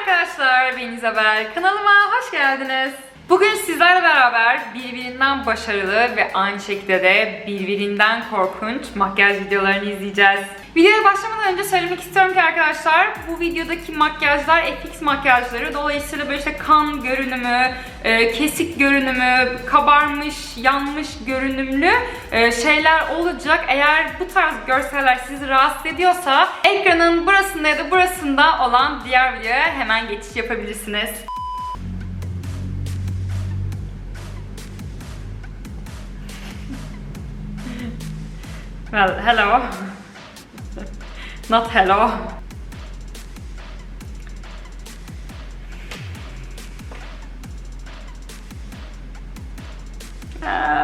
arkadaşlar, ben İzabel. Kanalıma hoş geldiniz. Bugün sizlerle beraber birbirinden başarılı ve aynı şekilde de birbirinden korkunç makyaj videolarını izleyeceğiz. Videoya başlamadan önce söylemek istiyorum ki arkadaşlar bu videodaki makyajlar FX makyajları. Dolayısıyla böyle işte kan görünümü, e, kesik görünümü, kabarmış, yanmış görünümlü e, şeyler olacak. Eğer bu tarz görseller sizi rahatsız ediyorsa ekranın burasında ya da burasında olan diğer videoya hemen geçiş yapabilirsiniz. Well, hello. Not hello. Ah.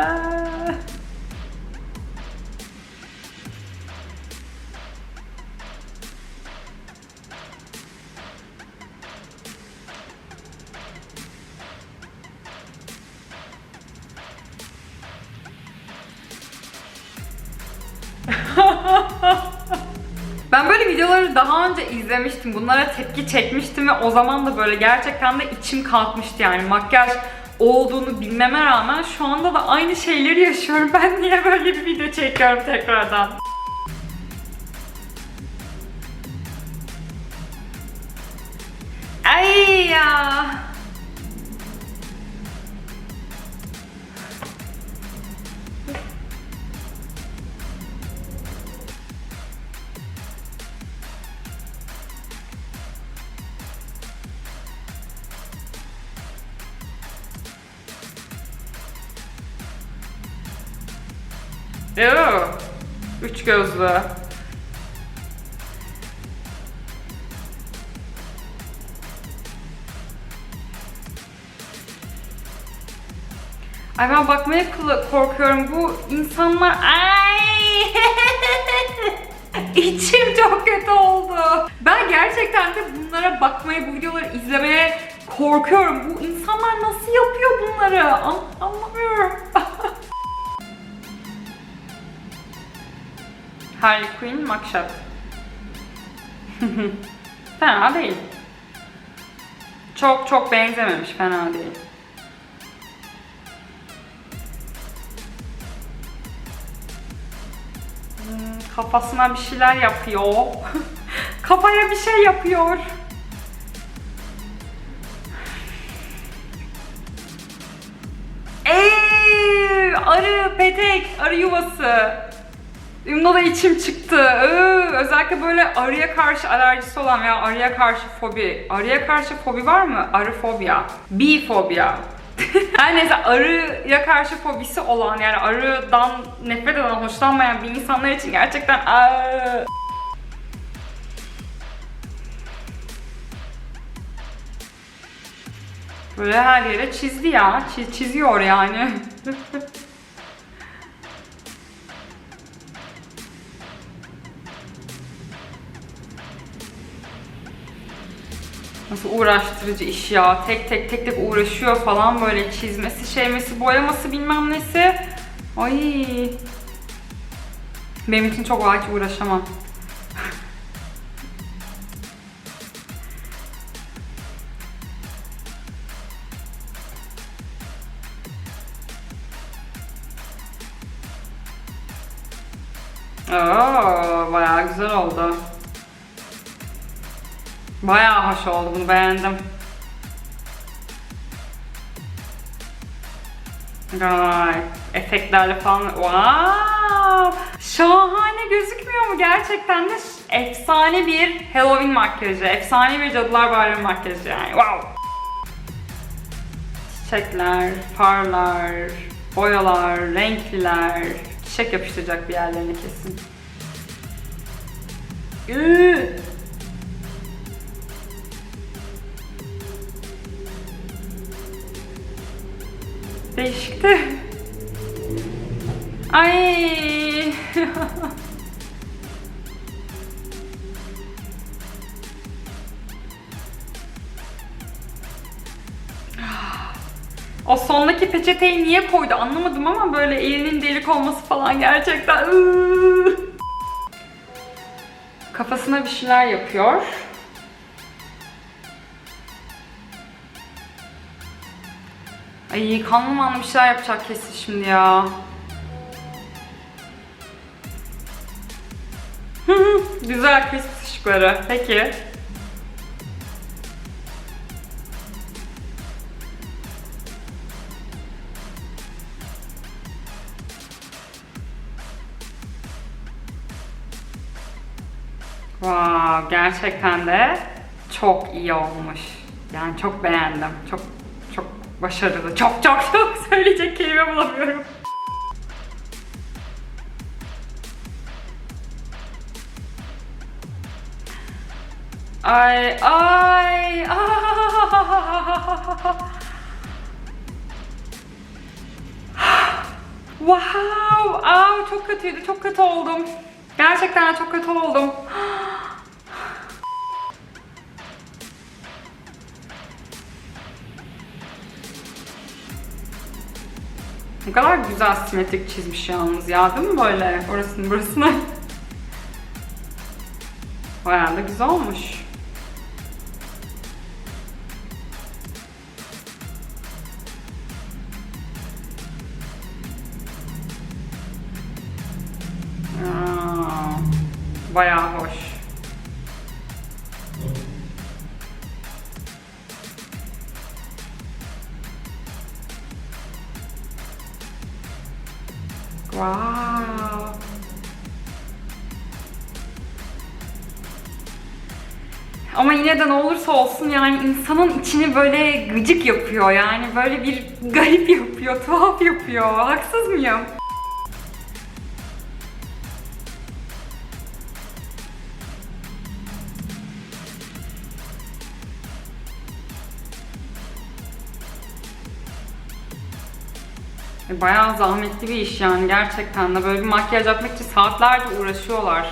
Videoları daha önce izlemiştim. Bunlara tepki çekmiştim ve o zaman da böyle gerçekten de içim kalkmıştı yani makyaj olduğunu bilmeme rağmen şu anda da aynı şeyleri yaşıyorum. Ben niye böyle bir video çekiyorum tekrardan? Yoo. Üç gözlü. Ay ben bakmaya korkuyorum. Bu insanlar... Ay! İçim çok kötü oldu. Ben gerçekten de bunlara bakmaya, bu videoları izlemeye korkuyorum. Bu insanlar nasıl yapıyor bunları? An- anlamıyorum. Harley Quinn Mugshot. fena değil. Çok çok benzememiş, fena değil. Hmm, kafasına bir şeyler yapıyor. Kafaya bir şey yapıyor. Eee, arı, petek, arı yuvası. Benim da içim çıktı. Iı, özellikle böyle arıya karşı alerjisi olan veya arıya karşı fobi. Arıya karşı fobi var mı? Arı fobia. Bifobia. Her neyse arıya karşı fobisi olan yani arıdan nefret eden, hoşlanmayan bir insanlar için gerçekten aa. Böyle her yere çizdi ya. Çiz- çiziyor yani. Nasıl uğraştırıcı iş ya. Tek tek tek tek uğraşıyor falan böyle çizmesi, şeymesi, boyaması bilmem nesi. Ay. Benim için çok kolay hiç uğraşamam. Oo, bayağı güzel oldu. Bayağı hoş oldu bunu beğendim. Vay, efektlerle falan. Wow! Şahane gözükmüyor mu? Gerçekten de efsane bir Halloween makyajı. Efsane bir Cadılar Bayramı makyajı yani. Wow! Çiçekler, farlar, boyalar, renkliler. Çiçek yapıştıracak bir yerlerine kesin. Iıı! Değişikti. Ay. O sondaki peçeteyi niye koydu anlamadım ama böyle elinin delik olması falan gerçekten. Kafasına bir şeyler yapıyor. Ay kanlı manlı bir şeyler yapacak kesin şimdi ya. Güzel Christmas ışıkları. Peki. Wow, gerçekten de çok iyi olmuş. Yani çok beğendim. Çok başarılı. Çok çok çok söyleyecek kelime bulamıyorum. Ay ay. Wow! Aa, çok kötüydü. Çok kötü oldum. Gerçekten çok kötü oldum. Ne kadar güzel simetrik çizmiş yalnız ya değil mi böyle orasını burasını? Bayağı da güzel olmuş. Wow. Ama yine de ne olursa olsun yani insanın içini böyle gıcık yapıyor yani böyle bir garip yapıyor, tuhaf yapıyor. Haksız mıyım? Bayağı zahmetli bir iş yani gerçekten de böyle bir makyaj yapmak için saatlerce uğraşıyorlar.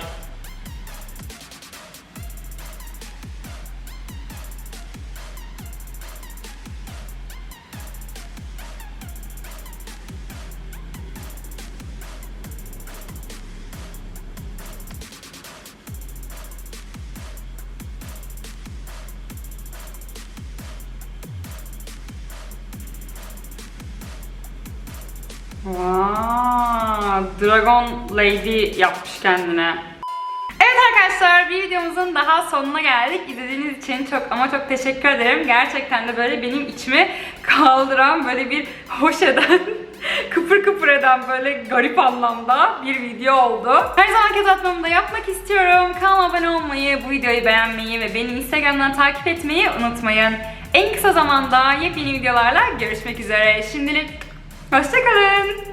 Vaa, Dragon Lady yapmış kendine. Evet arkadaşlar bir videomuzun daha sonuna geldik. İzlediğiniz için çok ama çok teşekkür ederim. Gerçekten de böyle benim içimi kaldıran böyle bir hoş eden kıpır kıpır eden böyle garip anlamda bir video oldu. Her zaman hatırlatmamı da yapmak istiyorum. Kanalıma abone olmayı, bu videoyu beğenmeyi ve beni Instagram'dan takip etmeyi unutmayın. En kısa zamanda yepyeni videolarla görüşmek üzere. Şimdilik hoşçakalın.